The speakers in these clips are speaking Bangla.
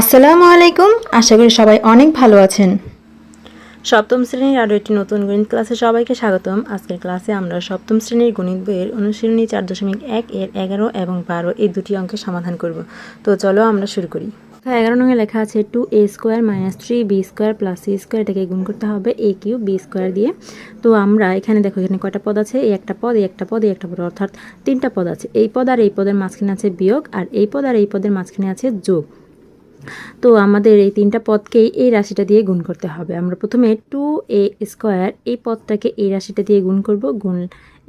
আসসালামু আলাইকুম। আশা করি সবাই অনেক ভালো আছেন। সপ্তম শ্রেণির আরও একটি নতুন গণিত ক্লাসে সবাইকে স্বাগতম। আজকের ক্লাসে আমরা সপ্তম শ্রেণির গণিত বইয়ের অনুশীলনী চার দশমিক এক, এর এগারো এবং বারো এই দুটি অঙ্কের সমাধান করব। তো চলো আমরা শুরু করি। এগারো নঙে লেখা আছে, two A square minus three B square plus C square এটাকে গুণ করতে হবে এ কিউ বি স্কোয়ার দিয়ে। তো আমরা এখানে দেখো, এখানে কয়টা পদ আছে? এই একটা পদ এই একটা পদ এই একটা পদ, অর্থাৎ তিনটা পদ আছে। এই পদ আর এই পদের মাঝখানে আছে বিয়োগ, আর এই পদ আর এই পদের মাঝখানে আছে যোগ। তো আমাদের এই তিনটা পদকেই এই রাশিটা দিয়ে গুণ করতে হবে। আমরা প্রথমে টু এ স্কোয়ার এই পদটাকে এই রাশিটা দিয়ে গুণ করব, গুণ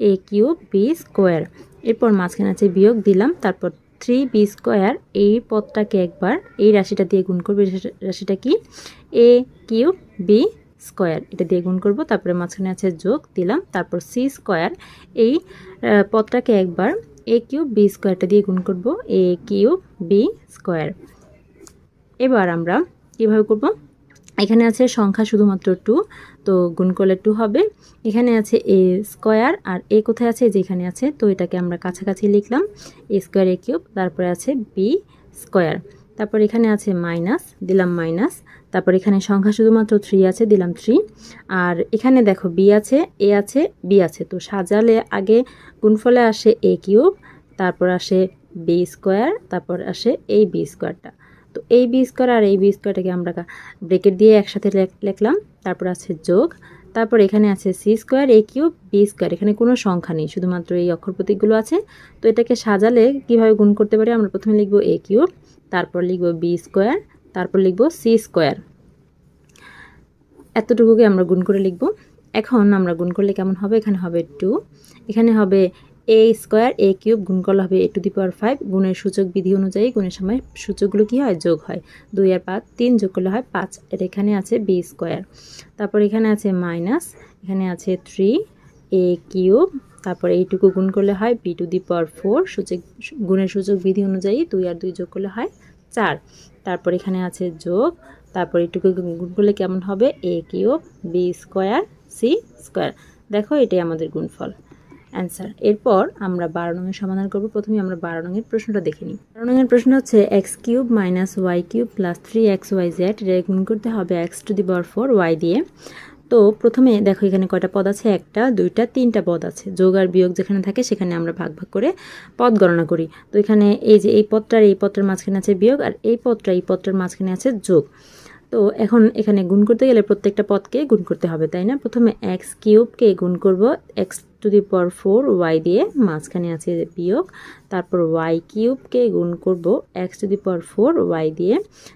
এ কিউব বি স্কোয়ার এরপর মাঝখানে আছে বিয়োগ দিলাম, তারপর থ্রি বি স্কোয়ার এই পদটাকে একবার এই রাশিটা দিয়ে গুণ করব রাশিটা কি? এ কিউব বি স্কোয়ার এটা দিয়ে গুণ করব, তারপরে মাঝখানে আছে যোগ দিলাম, তারপর সি স্কোয়ার এই পদটাকে একবার এ কিউব বি স্কোয়ারটা দিয়ে গুণ করব এ কিউব বি স্কোয়ার এবার আমরা কীভাবে করব? এখানে আছে সংখ্যা শুধুমাত্র টু তো গুণ করলে টু হবে। এখানে আছে এ স্কোয়ার আর এ কোথায় আছে? যেখানে আছে। তো এটাকে আমরা কাছাকাছি লিখলাম এ স্কোয়ার এ কিউব তারপরে আছে বি স্কোয়ার তারপর এখানে আছে মাইনাস দিলাম মাইনাস তারপর এখানে সংখ্যা শুধুমাত্র থ্রি আছে, দিলাম থ্রি আর এখানে দেখো বি আছে এ আছে বি আছে। তো সাজালে আগে গুণফলে আসে এ কিউব তারপর আসে বি স্কোয়ার তারপর আসে এই বি স্কোয়ারটা তো এই বি স্কোয়ার আর এই বি স্কোয়ারটাকে আমরা ব্রেকেট দিয়ে একসাথে লেখ- লিখলাম। তারপর আছে যোগ। তারপর এখানে আছে C square A cube B square এখানে কোনো সংখ্যা নেই, শুধুমাত্র এই অক্ষর প্রতীকগুলো আছে। তো এটাকে সাজালে কীভাবে গুণ করতে পারি? আমরা প্রথমে লিখব এ কিউব তারপর লিখব বি স্কোয়ার তারপর লিখব সি স্কোয়ার এতটুকুকে আমরা গুণ করে লিখব। এখন আমরা গুণ করলে কেমন হবে? এখানে হবে টু এখানে হবে এ স্কোয়ার এ কিউব গুণ করলে হবে এ টু দি পাওয়ার ফাইভ গুণের সূচক বিধি অনুযায়ী গুণের সময় সূচকগুলো কী হয়? যোগ হয়। দুই আর পাঁচ তিন যোগ করলে হয় পাঁচ। এর এখানে আছে বি স্কোয়ার তারপর এখানে আছে মাইনাস এখানে আছে থ্রি এ কিউব তারপর এইটুকু গুণ করলে হয় B to the power four সূচক, গুণের সূচক বিধি অনুযায়ী দুই আর দুই যোগ করলে হয় চার। তারপর এখানে আছে যোগ, তারপর এইটুকু গুণ করলে কেমন হবে? A cube B square C square দেখো এটাই আমাদের গুণফল। অ্যান্সার এরপর আমরা বারো রঙের সমাধান করব। প্রথমে আমরা বারো রঙের প্রশ্নটা দেখে নিই। বারো রঙের প্রশ্ন হচ্ছে X cube minus Y cube plus three X Y Z. এটা গুণ করতে হবে X to the power four Y দিয়ে। তো প্রথমে দেখো এখানে কয়টা পদ আছে? একটা, দুইটা, তিনটা পদ আছে। যোগ আর বিয়োগ যেখানে থাকে সেখানে আমরা ভাগ ভাগ করে পদ গণনা করি। তো এখানে এই যে এই পদটার এই পদটার মাঝখানে আছে বিয়োগ আর এই পদটা এই পদটার মাঝখানে আছে যোগ। তো এখন এখানে গুণ করতে গেলে প্রত্যেকটা পদকে গুণ করতে হবে, তাই না? প্রথমে এক্স কিউবকে গুণ করব X to the power four Y দিয়ে মাঝখানে আছে বিয়োগ, তারপর ওয়াই কিউবকে গুণ করব X to the power four Y দিয়ে,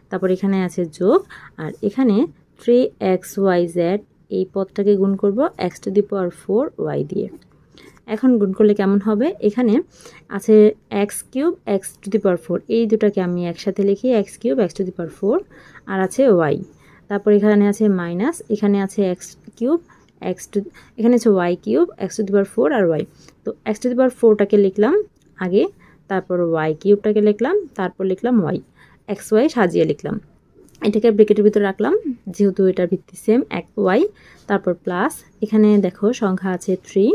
তারপর এখানে আছে যোগ, আর এখানে থ্রি এক্স ওয়াই জেড এই পদটাকে গুণ করব X to the power four Y দিয়ে। এখন গুণ করলে কেমন হবে? এখানে আছে X cube X to the power four এই দুটাকে আমি একসাথে লিখি X cube X to the power four আর আছে ওয়াই তারপর এখানে আছে মাইনাস এখানে আছে এক্স কিউব এক্স টু এখানে আছে y cube, x to the power four R y. তো এক্স টু দি পাওয়ার ফোরটাকে লিখলাম আগে, তারপর ওয়াই কিউবটাকে লিখলাম, তারপর লিখলাম ওয়াই। এক্স ওয়াই সাজিয়ে লিখলাম। এটাকে ব্রেকেটের ভিতরে রাখলাম, যেহেতু এটার ভিত্তি সেম এক ওয়াই, তারপর প্লাস এখানে দেখো সংখ্যা আছে থ্রি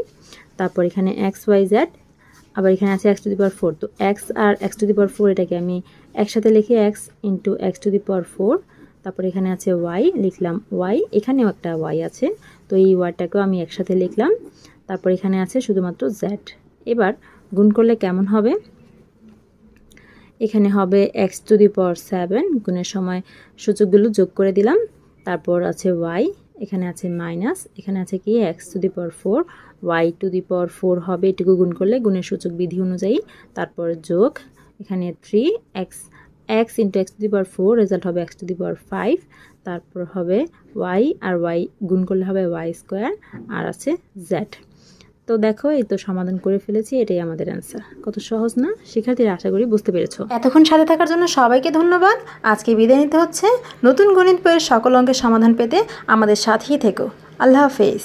তারপর এখানে এক্স ওয়াই জেড আবার এখানে আছে x to the power four তো x R x to the power four এটাকে আমি একসাথে লিখি, x into x to the power four তারপর এখানে আছে ওয়াই লিখলাম ওয়াই এখানেও একটা ওয়াই আছে। তো এই ওয়াইটাকেও আমি একসাথে লিখলাম। তারপর এখানে আছে শুধুমাত্র জ্যাড এবার গুণ করলে কেমন হবে? এখানে হবে x to the power seven গুণের সময় সূচকগুলো যোগ করে দিলাম। তারপর আছে ওয়াই এখানে আছে মাইনাস এখানে আছে কি? X to the power four y to the power four হবে। এটুকু গুণ করলে গুণের সূচক বিধি অনুযায়ী। তারপর যোগ, এখানে three x x into x to the power four result হবে x to the power five তারপর হবে ওয়াই আর ওয়াই গুণ করলে হবে ওয়াই স্কোয়ার আর আছে জেড তো দেখো, এই তো সমাধান করে ফেলেছি, এটাই আমাদের অ্যান্সার কত সহজ না? শিক্ষার্থীরা, আশা করি বুঝতে পেরেছ। এতক্ষণ সাথে থাকার জন্য সবাইকে ধন্যবাদ। আজকে বিদায় নিতে হচ্ছে। নতুন গণিত বইয়ের সকল অঙ্কের সমাধান পেতে আমাদের সাথেই থেকো। আল্লাহ হাফেজ।